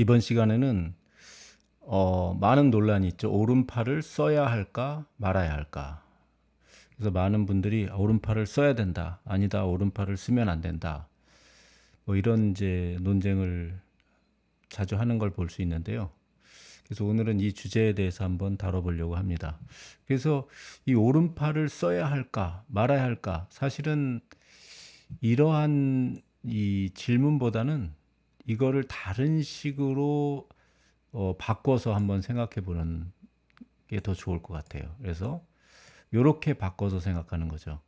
이번 시간에는 어, 많은 논란이 있죠. 오른팔을 써야 할까 말아야 할까. 그래서 많은 분들이 오른팔을 써야 된다. 아니다. 오른팔을 쓰면 안 된다. 뭐 이런 이제 논쟁을 자주 하는 걸 볼 수 있는데요. 그래서 오늘은 이 주제에 대해서 한번 다뤄보려고 합니다. 그래서 이 오른팔을 써야 할까 말아야 할까 사실은 이러한 이 질문보다는 이거를 다른 식으로 어, 바꿔서 한번 생각해 보는 게 더 좋을 것 같아요. 그래서 이렇게 바꿔서 생각하는 거죠.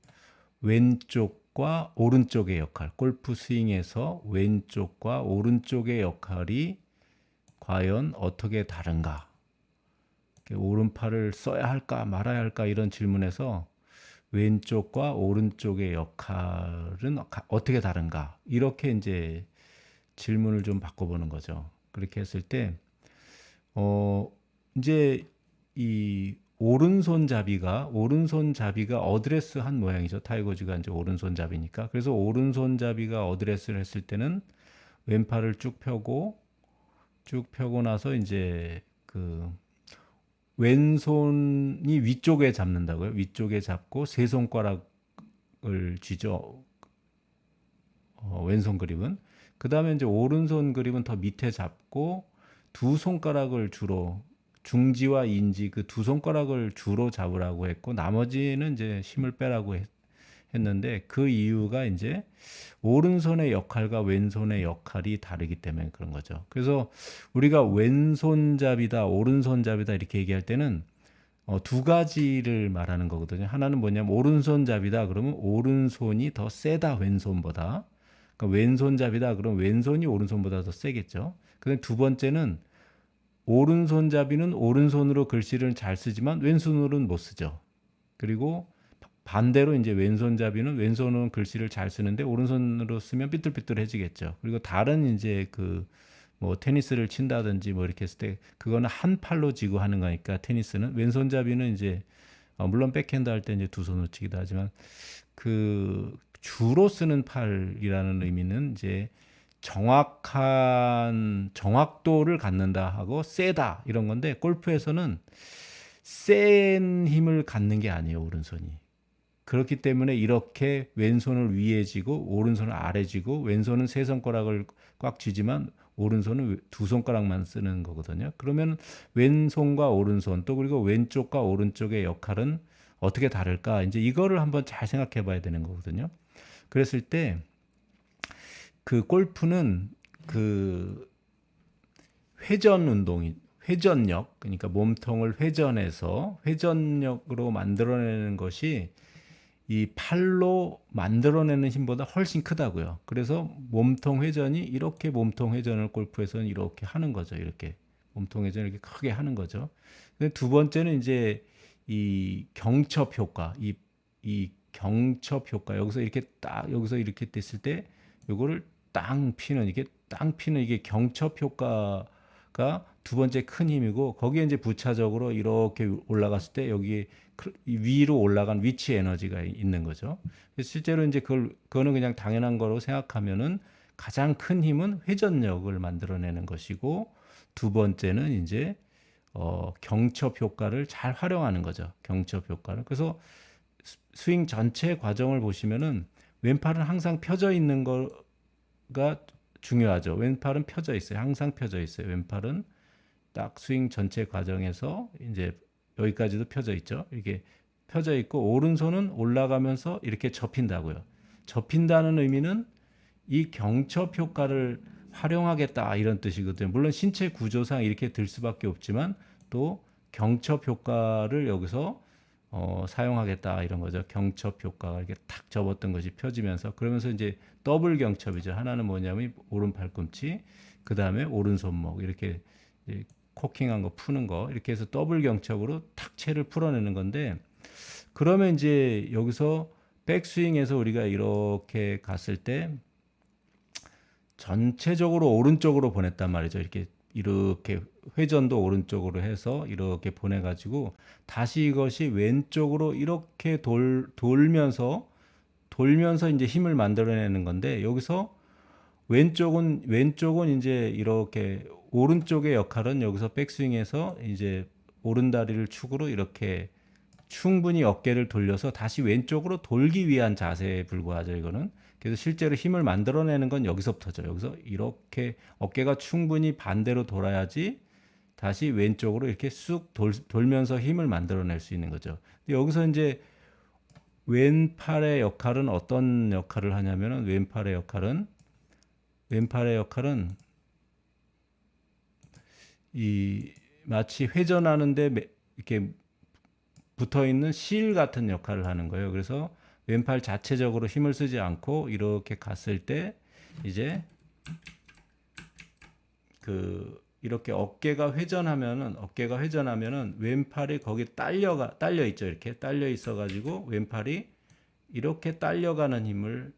왼쪽과 오른쪽의 역할, 골프 스윙에서 왼쪽과 오른쪽의 역할이 과연 어떻게 다른가? 오른팔을 써야 할까 말아야 할까 이런 질문에서 왼쪽과 오른쪽의 역할은 어떻게 다른가? 이렇게 이제 질문을 좀 바꿔보는 거죠. 그렇게 했을 때, 어, 이제 이 오른손잡이가 오른손잡이가 어드레스 한 모양이죠. 타이거즈가 이제 오른손잡이니까. 그래서 오른손잡이가 어드레스를 했을 때는 왼팔을 쭉 펴고 쭉 펴고 나서 이제 그 왼손이 위쪽에 잡는다고요. 위쪽에 잡고 세 손가락을 쥐죠. 어, 왼손 그립은. 그 다음에 이제 오른손 그립은 더 밑에 잡고 두 손가락을 주로 중지와 인지 그 두 손가락을 주로 잡으라고 했고 나머지는 이제 힘을 빼라고 했, 했는데 그 이유가 이제 오른손의 역할과 왼손의 역할이 다르기 때문에 그런 거죠. 그래서 우리가 왼손잡이다, 오른손잡이다 이렇게 얘기할 때는 어, 두 가지를 말하는 거거든요. 하나는 뭐냐면 오른손잡이다 그러면 오른손이 더 세다 왼손보다. 그러니까 왼손잡이다 그러면 왼손이 오른손보다 더 세겠죠. 근데 두 번째는 오른손잡이는 오른손으로 글씨를 잘 쓰지만 왼손으로는 못 쓰죠. 그리고 반대로 이제 왼손잡이는 왼손으로 글씨를 잘 쓰는데 오른손으로 쓰면 삐뚤삐뚤해지겠죠. 그리고 다른 이제 그 뭐 테니스를 친다든지 뭐 이렇게 했을 때 그거는 한 팔로 쥐고 하는 거니까 테니스는 왼손잡이는 이제 어 물론 백핸드 할 때 이제 두 손으로 치기도 하지만 그 주로 쓰는 팔이라는 의미는 이제 정확한 정확도를 갖는다 하고 세다 이런 건데 골프에서는 센 힘을 갖는 게 아니에요 오른손이. 그렇기 때문에 이렇게 왼손을 위에 쥐고 오른손을 아래 쥐고 왼손은 세 손가락을 꽉 쥐지만 오른손은 두 손가락만 쓰는 거거든요. 그러면 왼손과 오른손 또 그리고 왼쪽과 오른쪽의 역할은 어떻게 다를까? 이제 이거를 한번 잘 생각해 봐야 되는 거거든요 그랬을 때 그 골프는 그 회전 운동이 회전력 그러니까 몸통을 회전해서 회전력으로 만들어내는 것이 이 팔로 만들어내는 힘보다 훨씬 크다고요. 그래서 몸통 회전이 이렇게 몸통 회전을 골프에서는 이렇게 하는 거죠. 이렇게 몸통 회전을 이렇게 크게 하는 거죠. 근데 두 번째는 이제 이 경첩 효과, 이, 이 경첩 효과 여기서 이렇게 딱 여기서 이렇게 됐을 때 요거를 땅 피는 이게 땅 피는 이게 경첩 효과가 두 번째 큰 힘이고 거기에 이제 부차적으로 이렇게 올라갔을 때 여기 위로 올라간 위치 에너지가 있는 거죠. 실제로 이제 그걸 그거는 그냥 당연한 거로 생각하면은 가장 큰 힘은 회전력을 만들어내는 것이고 두 번째는 이제 어, 경첩 효과를 잘 활용하는 거죠. 경첩 효과를. 그래서 스윙 전체 과정을 보시면은 왼팔은 항상 펴져 있는 거가 중요하죠. 왼팔은 펴져 있어요. 항상 펴져 있어요. 왼팔은 딱 스윙 전체 과정에서 이제 여기까지도 펴져 있죠. 이렇게 펴져 있고 오른손은 올라가면서 이렇게 접힌다고요. 접힌다는 의미는 이 경첩 효과를 활용하겠다 이런 뜻이거든요. 물론 신체 구조상 이렇게 들 수밖에 없지만 또 경첩 효과를 여기서 어, 사용하겠다 이런 거죠. 경첩 효과가 이렇게 탁 접었던 것이 펴지면서 그러면서 이제 더블 경첩이죠. 하나는 뭐냐면 오른 팔꿈치, 그 다음에 오른 손목 이렇게 코킹한 거 푸는 거 이렇게 해서 더블 경첩으로 탁 채를 풀어내는 건데 그러면 이제 여기서 백스윙에서 우리가 이렇게 갔을 때 전체적으로 오른쪽으로 보냈단 말이죠. 이렇게 이렇게 회전도 오른쪽으로 해서 이렇게 보내가지고 다시 이것이 왼쪽으로 이렇게 돌, 돌면서 돌면서 이제 힘을 만들어내는 건데 여기서 왼쪽은 왼쪽은 이제 이렇게 오른쪽의 역할은 여기서 백스윙에서 이제 오른다리를 축으로 이렇게 충분히 어깨를 돌려서 다시 왼쪽으로 돌기 위한 자세에 불과하죠 이거는 그래서 실제로 힘을 만들어내는 건 여기서부터죠 여기서 이렇게 어깨가 충분히 반대로 돌아야지 다시 왼쪽으로 이렇게 쑥 돌, 돌면서 힘을 만들어낼 수 있는 거죠 여기서 이제 왼팔의 역할은 어떤 역할을 하냐면은 왼팔의 역할은 왼팔의 역할은 이 마치 회전하는데 매- 이렇게 붙어 있는 실 같은 역할을 하는 거예요. 그래서 왼팔 자체적으로 힘을 쓰지 않고 이렇게 갔을 때 이제 그 이렇게 어깨가 회전하면은 어깨가 회전하면은 왼팔이 거기 딸려가 딸려 있죠. 이렇게 딸려 있어 가지고 왼팔이 이렇게 딸려가는 힘을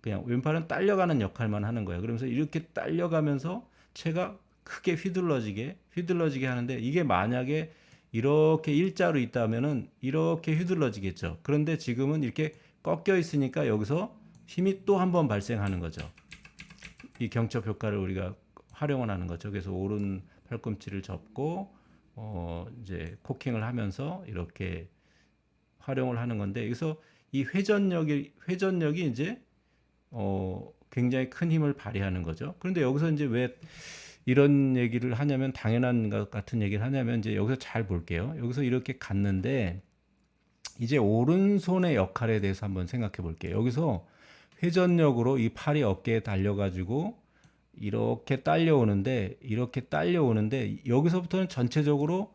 그냥 왼팔은 딸려가는 역할만 하는 거예요. 그러면서 이렇게 딸려가면서 채가 크게 휘둘러지게 휘둘러지게 하는데 이게 만약에 이렇게 일자로 있다면은 이렇게 휘둘러지겠죠. 그런데 지금은 이렇게 꺾여 있으니까 여기서 힘이 또 한 번 발생하는 거죠. 이 경첩 효과를 우리가 활용을 하는 거죠. 그래서 오른 팔꿈치를 접고 어 이제 코킹을 하면서 이렇게 활용을 하는 건데 여기서 이 회전력이 회전력이 이제 어 굉장히 큰 힘을 발휘하는 거죠. 그런데 여기서 이제 왜 이런 얘기를 하냐면 당연한 것 같은 얘기를 하냐면 이제 여기서 잘 볼게요. 여기서 이렇게 갔는데 이제 오른손의 역할에 대해서 한번 생각해 볼게요. 여기서 회전력으로 이 팔이 어깨에 달려 가지고 이렇게 딸려오는데 이렇게 딸려오는데 여기서부터는 전체적으로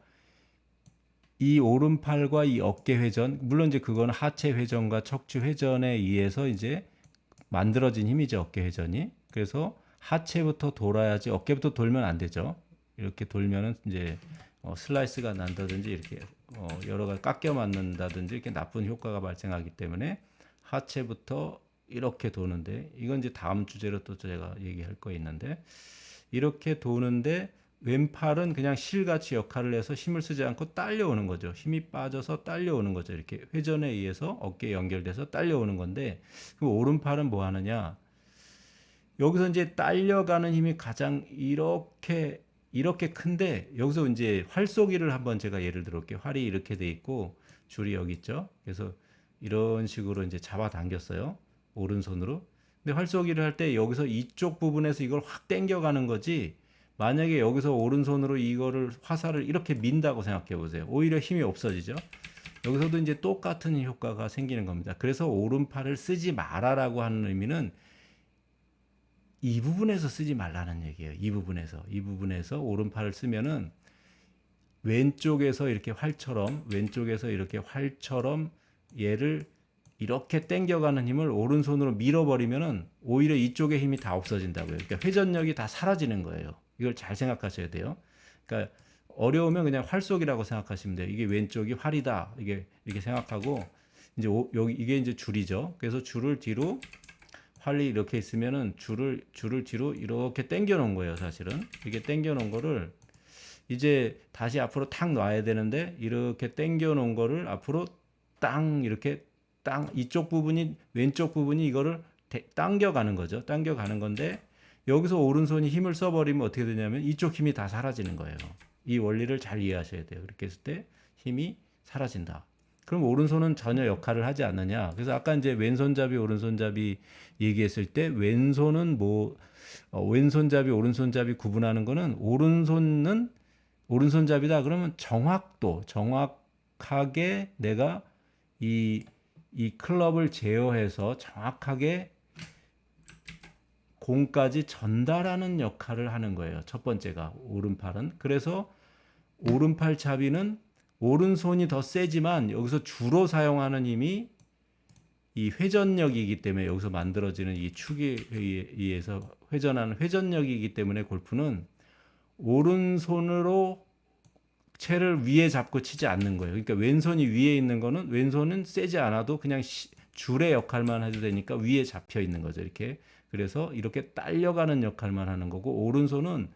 이 오른팔과 이 어깨 회전 물론 이제 그건 하체 회전과 척추 회전에 의해서 이제 만들어진 힘이죠 어깨 회전이 그래서 하체부터 돌아야지 어깨부터 돌면 안 되죠 이렇게 돌면은 이제 어, 슬라이스가 난다든지 이렇게 어, 여러 가지 깎여 맞는다든지 이렇게 나쁜 효과가 발생하기 때문에 하체부터 이렇게 도는데 이건 이제 다음 주제로 또 제가 얘기할 거 있는데 이렇게 도는데 왼팔은 그냥 실같이 역할을 해서 힘을 쓰지 않고 딸려오는 거죠. 힘이 빠져서 딸려오는 거죠. 이렇게 회전에 의해서 어깨에 연결돼서 딸려오는 건데 그 오른팔은 뭐 하느냐? 여기서 이제 딸려가는 힘이 가장 이렇게 이렇게 큰데 여기서 이제 활쏘기를 한번 제가 예를 들어볼게요. 활이 이렇게 돼 있고 줄이 여기 있죠. 그래서 이런 식으로 이제 잡아 당겼어요. 오른손으로. 근데 활쏘기를 할 때 여기서 이쪽 부분에서 이걸 확 당겨가는 거지. 만약에 여기서 오른손으로 이거를 화살을 이렇게 민다고 생각해 보세요. 오히려 힘이 없어지죠. 여기서도 이제 똑같은 효과가 생기는 겁니다. 그래서 오른팔을 쓰지 말아라고 하는 의미는 이 부분에서 쓰지 말라는 얘기예요. 이 부분에서 이 부분에서 오른팔을 쓰면은 왼쪽에서 이렇게 활처럼 왼쪽에서 이렇게 활처럼 얘를 이렇게 당겨가는 힘을 오른손으로 밀어버리면은 오히려 이쪽의 힘이 다 없어진다고요. 그러니까 회전력이 다 사라지는 거예요. 이걸 잘 생각하셔야 돼요. 그러니까 어려우면 그냥 활속이라고 생각하시면 돼요. 이게 왼쪽이 활이다. 이게 이렇게 생각하고 이제 오, 여기 이게 이제 줄이죠. 그래서 줄을 뒤로 활이 이렇게 있으면은 줄을 줄을 뒤로 이렇게 당겨 놓은 거예요, 사실은. 이게 당겨 놓은 거를 이제 다시 앞으로 탁 놔야 되는데 이렇게 당겨 놓은 거를 앞으로 땅 이렇게 땅 이쪽 부분이 왼쪽 부분이 이거를 대- 당겨 가는 거죠. 당겨 가는 건데 여기서 오른손이 힘을 써 버리면 어떻게 되냐면 이쪽 힘이 다 사라지는 거예요. 이 원리를 잘 이해하셔야 돼요. 그렇게 했을 때 힘이 사라진다. 그럼 오른손은 전혀 역할을 하지 않느냐? 그래서 아까 이제 왼손잡이 오른손잡이 얘기했을 때 왼손은 뭐 어, 왼손잡이 오른손잡이 구분하는 거는 오른손은 오른손잡이다 그러면 정확도 정확하게 내가 이 이 클럽을 제어해서 정확하게 공까지 전달하는 역할을 하는 거예요. 첫 번째가 오른팔은. 그래서 오른팔 잡이는 오른손이 더 세지만 여기서 주로 사용하는 힘이 이 회전력이기 때문에 여기서 만들어지는 이 축에 의해서 회전하는 회전력이기 때문에 골프는 오른손으로 채를 위에 잡고 치지 않는 거예요. 그러니까 왼손이 위에 있는 거는 왼손은 세지 않아도 그냥 시, 줄의 역할만 해도 되니까 위에 잡혀 있는 거죠. 이렇게. 그래서 이렇게 딸려가는 역할만 하는 거고 오른손은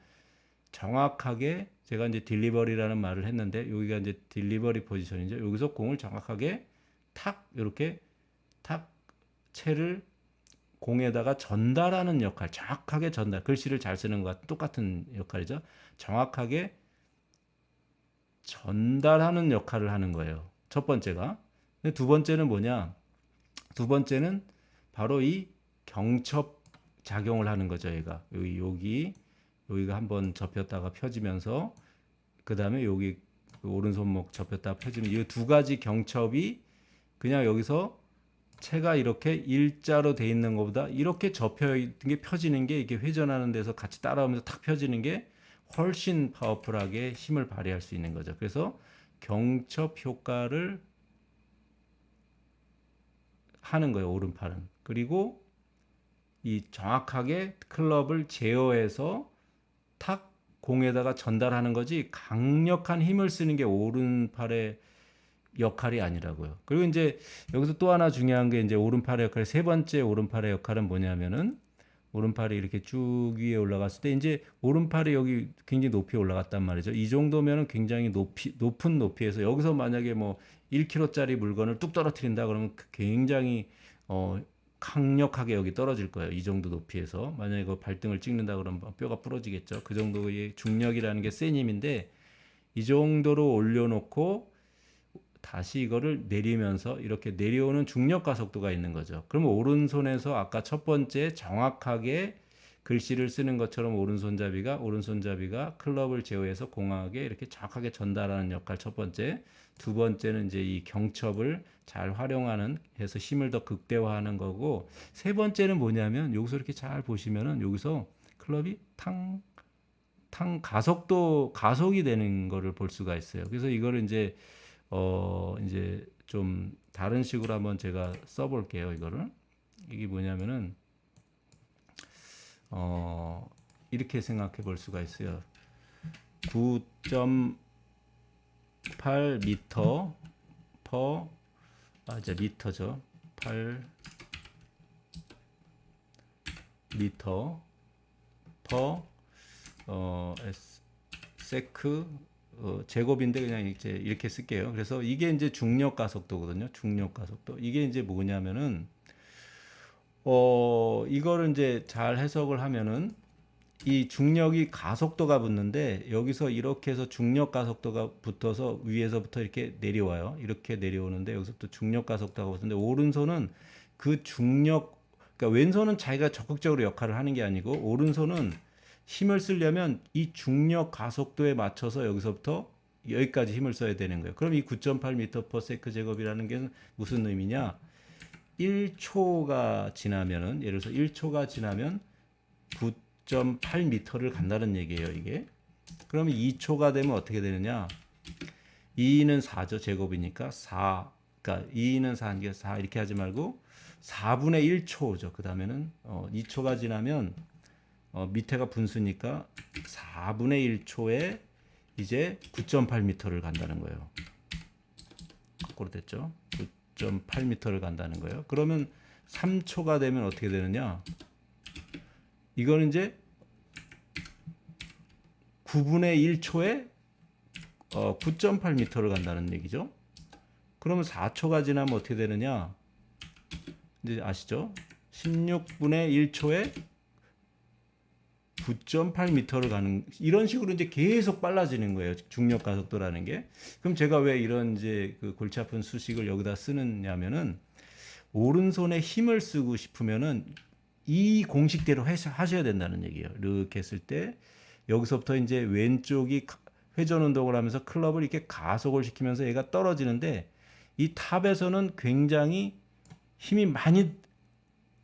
정확하게 제가 이제 딜리버리라는 말을 했는데 여기가 이제 딜리버리 포지션이죠. 여기서 공을 정확하게 탁 이렇게 탁 채를 공에다가 전달하는 역할, 정확하게 전달, 글씨를 잘 쓰는 것과 똑같은 역할이죠. 정확하게 전달하는 역할을 하는 거예요. 첫 번째가. 두 번째는 뭐냐? 두 번째는 바로 이 경첩 작용을 하는 거죠. 얘가 여기 여기 여기가 한번 접혔다가 펴지면서 그 다음에 여기 그 오른손목 접혔다가 펴지면 이 두 가지 경첩이 그냥 여기서 채가 이렇게 일자로 돼 있는 것보다 이렇게 접혀 있는 게 펴지는 게 이게 회전하는 데서 같이 따라오면서 탁 펴지는 게 훨씬 파워풀하게 힘을 발휘할 수 있는 거죠. 그래서 경첩 효과를 하는 거예요. 오른팔은. 그리고 이 정확하게 클럽을 제어해서 탁 공에다가 전달하는 거지 강력한 힘을 쓰는 게 오른팔의 역할이 아니라고요. 그리고 이제 여기서 또 하나 중요한 게 이제 오른팔의 역할 세 번째 오른팔의 역할은 뭐냐면은 오른팔이 이렇게 쭉 위에 올라갔을 때 이제 오른팔이 여기 굉장히 높이 올라갔단 말이죠. 이 정도면은 굉장히 높이 높은 높이에서 여기서 만약에 뭐 1kg짜리 물건을 뚝 떨어뜨린다 그러면 굉장히 어 강력하게 여기 떨어질 거예요. 이 정도 높이에서 만약에 그 발등을 찍는다 그러면 뼈가 부러지겠죠. 그 정도의 중력이라는 게 센 힘인데 이 정도로 올려놓고 다시 이거를 내리면서 이렇게 내려오는 중력 가속도가 있는 거죠. 그러면 오른손에서 아까 첫 번째 정확하게 글씨를 쓰는 것처럼 오른손잡이가 오른손잡이가 클럽을 제어해서 공하게 이렇게 정확하게 전달하는 역할 첫 번째. 두 번째는 이제 이 경첩을 잘 활용하는 해서 힘을 더 극대화하는 거고 세 번째는 뭐냐면 여기서 이렇게 잘 보시면은 여기서 클럽이 탕 탕 가속도 가속이 되는 거를 볼 수가 있어요. 그래서 이거를 이제 어 이제 좀 다른 식으로 한번 제가 써 볼게요. 이거를 이게 뭐냐면은 어 이렇게 생각해 볼 수가 있어요. 9.8 미터 퍼 아, 이제 미터죠. 8 미터 퍼 어, 에스- 세크 어, 제곱인데 그냥 이제 이렇게 쓸게요. 그래서 이게 이제 중력 가속도거든요. 중력 가속도. 이게 이제 뭐냐면은 어, 이거를 이제 잘 해석을 하면은 이 중력이 가속도가 붙는데 여기서 이렇게 해서 중력 가속도가 붙어서 위에서부터 이렇게 내려와요. 이렇게 내려오는데 여기서부터 중력 가속도가 붙는데 오른손은 그 중력 그러니까 왼손은 자기가 적극적으로 역할을 하는 게 아니고 오른손은 힘을 쓰려면 이 중력 가속도에 맞춰서 여기서부터 여기까지 힘을 써야 되는 거예요. 그럼 이 9.8m/s 제곱이라는 게 무슨 의미냐? 1초가 지나면은 예를 들어서 1초가 지나면 9.8m를 간다는 얘기예요, 이게. 그러면 2초가 되면 어떻게 되느냐? 2는 4죠. 제곱이니까 4. 그러니까 2는 4, 이게 4 이렇게 하지 말고 4분의 1초죠. 그다음에는 어 2초가 지나면 어 밑에가 분수니까 4분의 1초에 이제 9.8m를 간다는 거예요. 거꾸로 됐죠? 9.8m를 간다는 거예요. 그러면 3초가 되면 어떻게 되느냐? 이거는 이제 9분의 1초에 어, 9.8m를 간다는 얘기죠. 그러면 4초가 지나면 어떻게 되느냐? 이제 아시죠? 16분의 1초에 9.8m를 가는 이런 식으로 이제 계속 빨라지는 거예요. 중력 가속도라는 게. 그럼 제가 왜 이런 이제 그 골치 아픈 수식을 여기다 쓰느냐면은 오른손에 힘을 쓰고 싶으면은 이 공식대로 하셔야 된다는 얘기예요. 이렇게 했을 때 여기서부터 이제 왼쪽이 가- 회전 운동을 하면서 클럽을 이렇게 가속을 시키면서 얘가 떨어지는데 이 탑에서는 굉장히 힘이 많이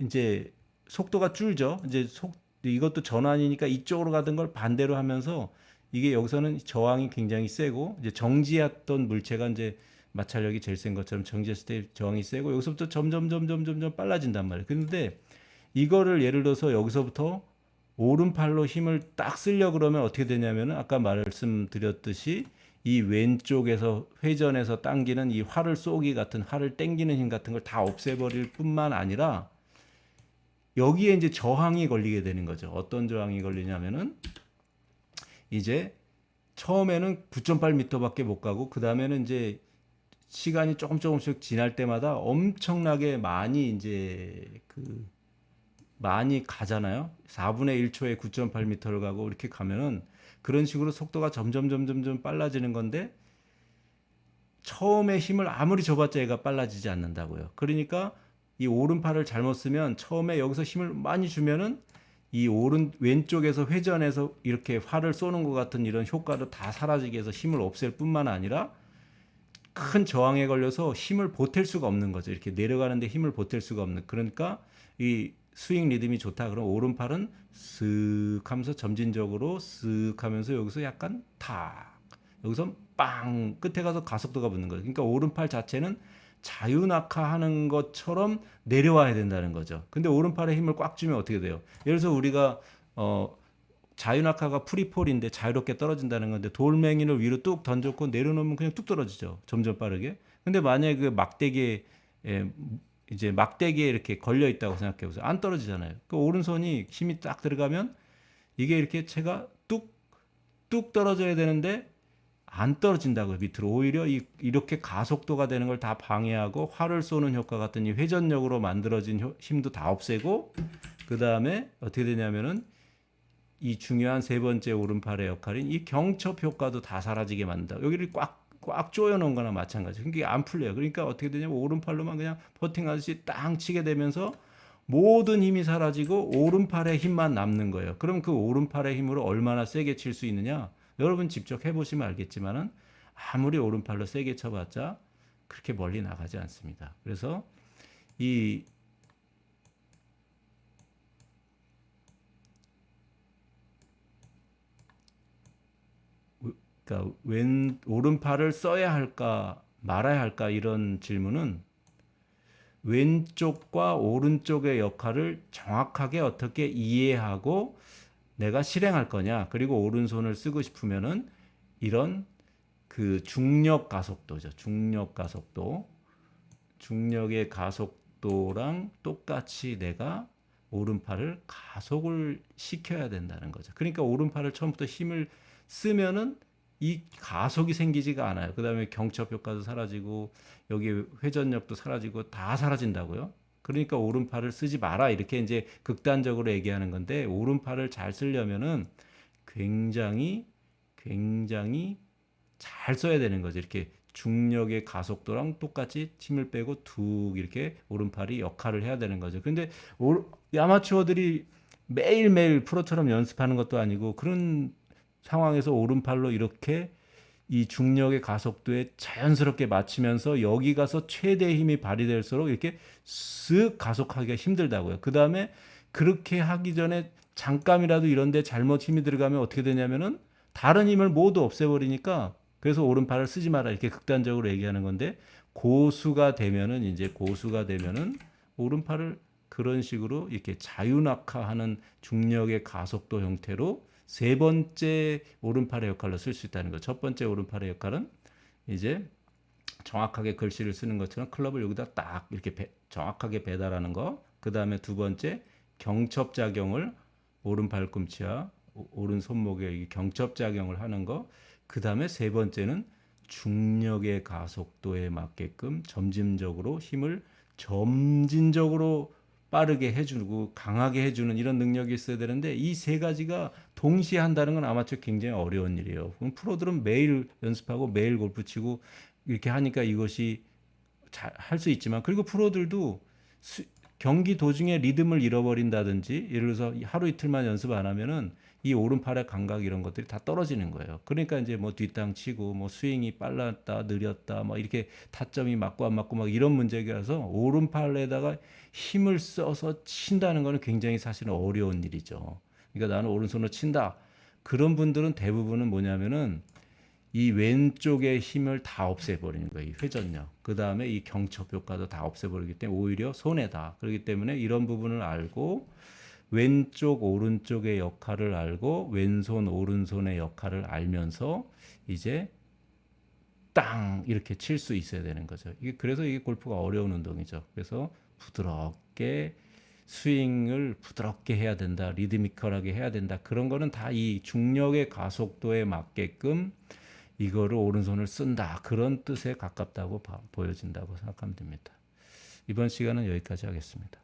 이제 속도가 줄죠. 이제 속 이것도 전환이니까 이쪽으로 가던 걸 반대로 하면서 이게 여기서는 저항이 굉장히 세고 이제 정지했던 물체가 이제 마찰력이 제일 센 것처럼 정지했을 때 저항이 세고 여기서부터 점점 점점 점점 빨라진단 말이에요. 근데 이거를 예를 들어서 여기서부터 오른팔로 힘을 딱 쓰려 그러면 어떻게 되냐면은 아까 말씀드렸듯이 이 왼쪽에서 회전해서 당기는 이 활을 쏘기 같은 활을 당기는 힘 같은 걸 다 없애버릴 뿐만 아니라 여기에 이제 저항이 걸리게 되는 거죠. 어떤 저항이 걸리냐면은 이제 처음에는 9.8m밖에 못 가고 그 다음에는 이제 시간이 조금 조금씩 지날 때마다 엄청나게 많이 이제 그 많이 가잖아요. 4분의 1초에 9.8m를 가고 이렇게 가면은 그런 식으로 속도가 점점 점점 점 빨라지는 건데 처음에 힘을 아무리 줘봤자 얘가 빨라지지 않는다고요. 그러니까 이 오른팔을 잘못 쓰면 처음에 여기서 힘을 많이 주면은 이 오른 왼쪽에서 회전해서 이렇게 활을 쏘는 것 같은 이런 효과를 다 사라지게 해서 힘을 없앨 뿐만 아니라 큰 저항에 걸려서 힘을 보탤 수가 없는 거죠. 이렇게 내려가는데 힘을 보탤 수가 없는. 그러니까 이 스윙 리듬이 좋다. 그럼 오른팔은 쓱 하면서 점진적으로 쓱 하면서 여기서 약간 탁 여기서 빵 끝에 가서 가속도가 붙는 거죠. 그러니까 오른팔 자체는 자유낙하하는 것처럼 내려와야 된다는 거죠. 근데 오른팔에 힘을 꽉 주면 어떻게 돼요? 예를 들어서 우리가 어 자유낙하가 프리폴인데 자유롭게 떨어진다는 건데 돌멩이를 위로 뚝 던졌고 내려놓으면 그냥 뚝 떨어지죠. 점점 빠르게. 근데 만약에 그 막대기에 예, 이제 막대기에 이렇게 걸려 있다고 생각해 보세요. 안 떨어지잖아요. 그 오른손이 힘이 딱 들어가면 이게 이렇게 채가 뚝 뚝 떨어져야 되는데 안 떨어진다고요 밑으로 오히려 이, 이렇게 가속도가 되는 걸 다 방해하고 활을 쏘는 효과 같은 이 회전력으로 만들어진 효- 힘도 다 없애고 그 다음에 어떻게 되냐면은 이 중요한 세 번째 오른팔의 역할인 이 경첩 효과도 다 사라지게 만든다. 여기를 꽉 꽉 조여놓은 거나 마찬가지. 그게 안 풀려요. 그러니까 어떻게 되냐면 오른팔로만 그냥 버팅하듯이 땅 치게 되면서 모든 힘이 사라지고 오른팔의 힘만 남는 거예요. 그럼 그 오른팔의 힘으로 얼마나 세게 칠 수 있느냐? 여러분 직접 해보시면 알겠지만은 아무리 오른팔로 세게 쳐봤자 그렇게 멀리 나가지 않습니다. 그래서 이 그러니까 왼 오른팔을 써야 할까 말아야 할까 이런 질문은 왼쪽과 오른쪽의 역할을 정확하게 어떻게 이해하고 내가 실행할 거냐 그리고 오른손을 쓰고 싶으면은 이런 그 중력 가속도죠 중력 가속도 중력의 가속도랑 똑같이 내가 오른팔을 가속을 시켜야 된다는 거죠 그러니까 오른팔을 처음부터 힘을 쓰면은 이 가속이 생기지가 않아요. 그다음에 경첩 효과도 사라지고 여기 회전력도 사라지고 다 사라진다고요. 그러니까 오른팔을 쓰지 마라 이렇게 이제 극단적으로 얘기하는 건데 오른팔을 잘 쓰려면은 굉장히 굉장히 잘 써야 되는 거죠. 이렇게 중력의 가속도랑 똑같이 힘을 빼고 툭 이렇게 오른팔이 역할을 해야 되는 거죠. 근데 오- 아마추어들이 매일매일 프로처럼 연습하는 것도 아니고 그런 상황에서 오른팔로 이렇게 이 중력의 가속도에 자연스럽게 맞추면서 여기 가서 최대 힘이 발휘될수록 이렇게 쓱 가속하기가 힘들다고요. 그 다음에 그렇게 하기 전에 잠깐이라도 이런데 잘못 힘이 들어가면 어떻게 되냐면은 다른 힘을 모두 없애버리니까 그래서 오른팔을 쓰지 마라 이렇게 극단적으로 얘기하는 건데 고수가 되면은 이제 고수가 되면은 오른팔을 그런 식으로 이렇게 자유낙하하는 중력의 가속도 형태로 세 번째 오른팔의 역할로 쓸 수 있다는 거. 첫 번째 오른팔의 역할은 이제 정확하게 글씨를 쓰는 것처럼 클럽을 여기다 딱 이렇게 배- 정확하게 배달하는 거. 그 다음에 두 번째 경첩 작용을 오른 발꿈치와 오- 오른 손목에 이 경첩 작용을 하는 거. 그 다음에 세 번째는 중력의 가속도에 맞게끔 점진적으로 힘을 점진적으로 빠르게 해주고 강하게 해주는 이런 능력이 있어야 되는데 이 세 가지가 동시에 한다는 건 아마추어 굉장히 어려운 일이에요. 그럼 프로들은 매일 연습하고 매일 골프 치고 이렇게 하니까 이것이 할수 있지만 그리고 프로들도 수- 경기 도중에 리듬을 잃어버린다든지 예를 들어서 하루 이틀만 연습 안 하면은 이 오른팔의 감각 이런 것들이 다 떨어지는 거예요. 그러니까 이제 뭐 뒷땅 치고 뭐 스윙이 빨랐다 느렸다 뭐 이렇게 타점이 맞고 안 맞고 막 이런 문제라서 오른팔에다가 힘을 써서 친다는 거는 굉장히 사실은 어려운 일이죠. 그러니까 나는 오른손으로 친다. 그런 분들은 대부분은 뭐냐면은 이 왼쪽의 힘을 다 없애버리는 거예요. 이 회전력. 그 다음에 이 경첩 효과도 다 없애버리기 때문에 오히려 손해다. 그렇기 때문에 이런 부분을 알고 왼쪽 오른쪽의 역할을 알고 왼손 오른손의 역할을 알면서 이제 땅 이렇게 칠 수 있어야 되는 거죠. 이게 그래서 이게 골프가 어려운 운동이죠. 그래서 부드럽게 스윙을 부드럽게 해야 된다. 리드미컬하게 해야 된다. 그런 거는 다 이 중력의 가속도에 맞게끔 이거를 오른손을 쓴다. 그런 뜻에 가깝다고 봐- 보여진다고 생각하면 됩니다. 이번 시간은 여기까지 하겠습니다.